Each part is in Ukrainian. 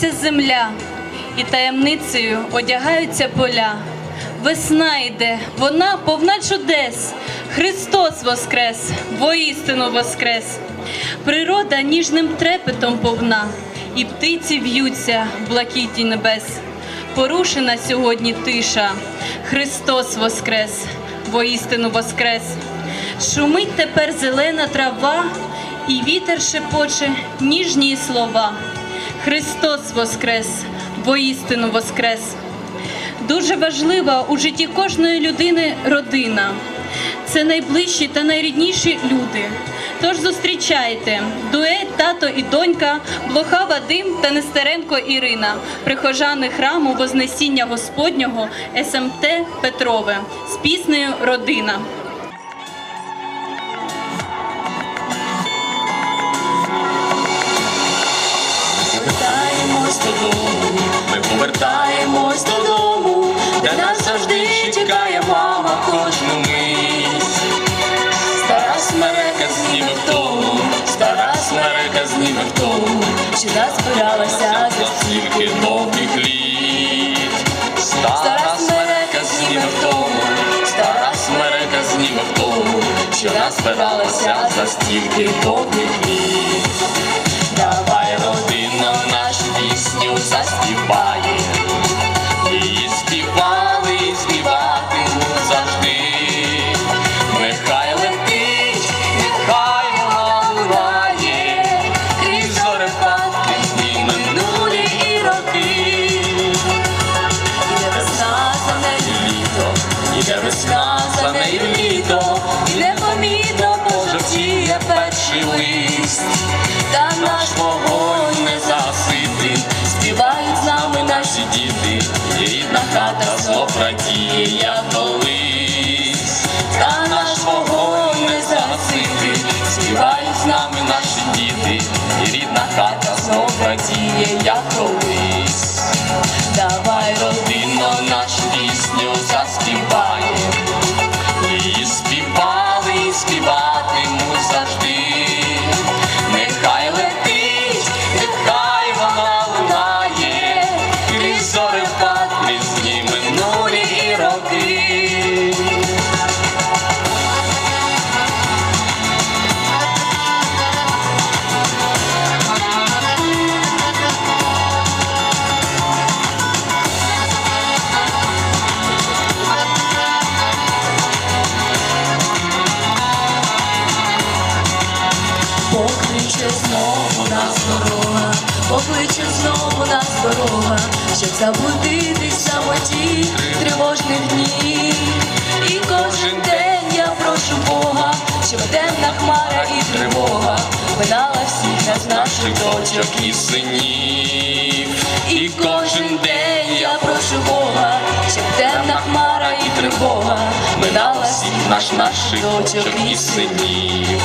сьогодні земля, і таємницею одягаються поля. Весна йде, вона повна чудес. Христос воскрес, воістину воскрес. Природа ніжним трепетом повна, і птиці в'ються в блакиті небес. Порушена сьогодні тиша. Христос воскрес, воістину воскрес. Шумить тепер зелена трава, і вітер шепоче ніжні слова. Христос воскрес, воістину воскрес. Дуже важлива у житті кожної людини родина. Це найближчі та найрідніші люди. Тож зустрічайте дует, тато і донька, Блоха Вадим та Нестеренко Ірина, прихожани храму Вознесіння Господнього СМТ Петрове з піснею Родина. повертаємось додому, де нас завжди чекає мама кожну мить. Стара смерека зніме втому, стара смерека зніме втому, що нас збиралася за стільки довгих літ. Стара смерека зніме втому, стара смерека зніме втому, що нас збиралася за стільки довгих літ. Заспіває. Щоб забудити самоті тривожних днів. І кожен день я прошу Бога, щоб темна хмара і тривога минала всіх нас наших дочок і синів. І кожен день я прошу Бога, щоб темна хмара і тривога минала всіх наш наших дочок і синів.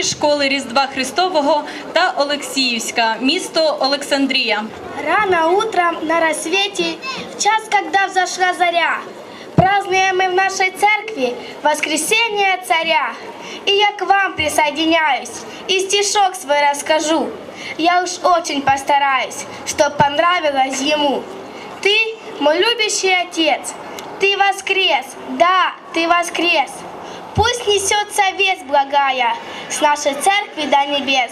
недільні школи Різдва Христового та Олексіївська, місто Олександрія. Рано утром на рассвете, в час, когда взошла заря, Празднуем мы в нашей церкви воскресение царя. И я к вам присоединяюсь и стишок свой расскажу. Я уж очень постараюсь, чтоб понравилось ему. Ты, мой любящий отец, ты воскрес, да, ты воскрес. Пусть несется весть благая с нашей церкви до небес.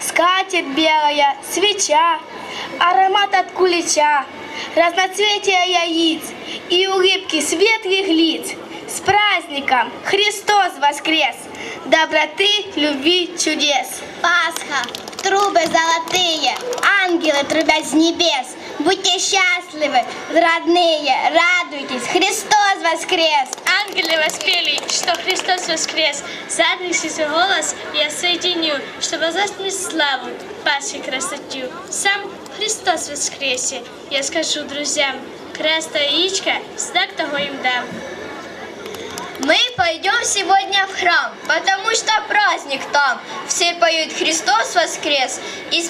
Скатерть белая, свеча, аромат от кулича, разноцветие яиц и улыбки светлых лиц. С праздником! Христос воскрес! Доброты, любви, чудес! Пасха, трубы золотые, ангелы трубят с небес. Будьте счастливы, родные, радуйтесь, Христос воскрес! Ангелы воспели, что Христос воскрес. Заднийся голос я соединю, что возвестить славу вашей красоту. Сам Христос воскресе. Я скажу друзьям, креста яичко, знак того им дам. Мы пойдем сегодня в храм, потому что праздник там. Все поют Христос воскрес. И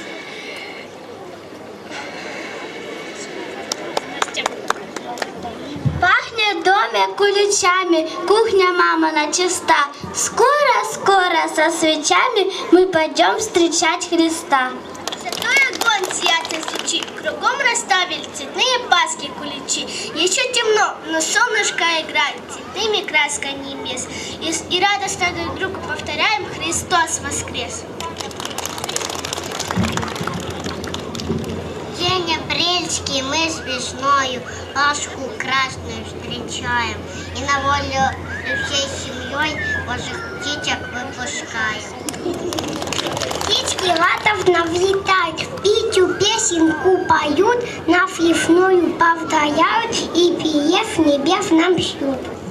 домик куличами, кухня мама на чиста. Скоро-скоро со свечами мы пойдем встречать Христа. Святой огонь сияет на свечи, кругом расставили цветные паски куличи. Еще темно, но солнышко играет цветными красками небес. И, и радостно друг другу повторяем Христос воскрес. День апрельский мы с весною Пасху красную зустрічаємо і на волю всей семьей божих птичек випускаємо. Птички ратов навлетают, Петю песенку поют, Наф лесную повторяют, И пиев небес нам щут.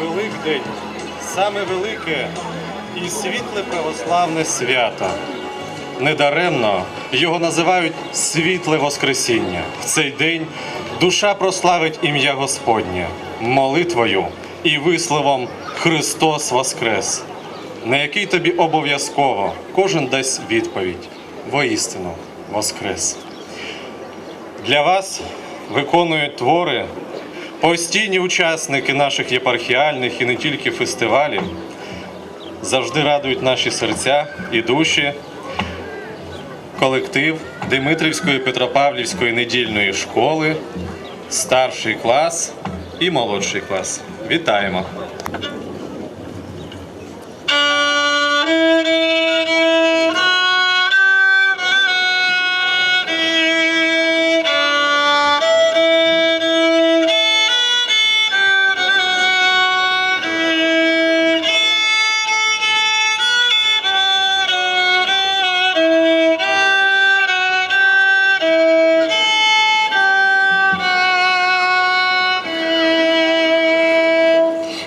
Великдень саме велике і світле православне свято. Недаремно його називають світле Воскресіння. В цей день душа прославить ім'я Господнє молитвою і висловом Христос Воскрес, на який тобі обов'язково кожен дасть відповідь воістину Воскрес. Для вас виконують твори постійні учасники наших єпархіальних і не тільки фестивалів. Завжди радують наші серця і душі. Колектив Димитрівської Петропавлівської недільної школи, старший клас і молодший клас. Вітаємо!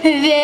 Ве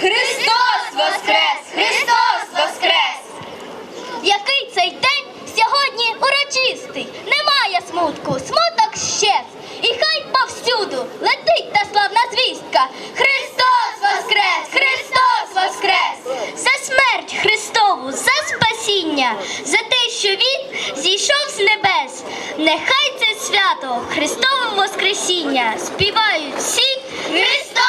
Христос воскрес! Христос воскрес! Який цей день сьогодні урочистий, немає смутку, смуток щез. І хай повсюду летить та славна звістка. Христос воскрес! Христос воскрес! За смерть Христову, за спасіння, за те, що Він зійшов з небес. Нехай це свято Христове Воскресіння співають всі Христос!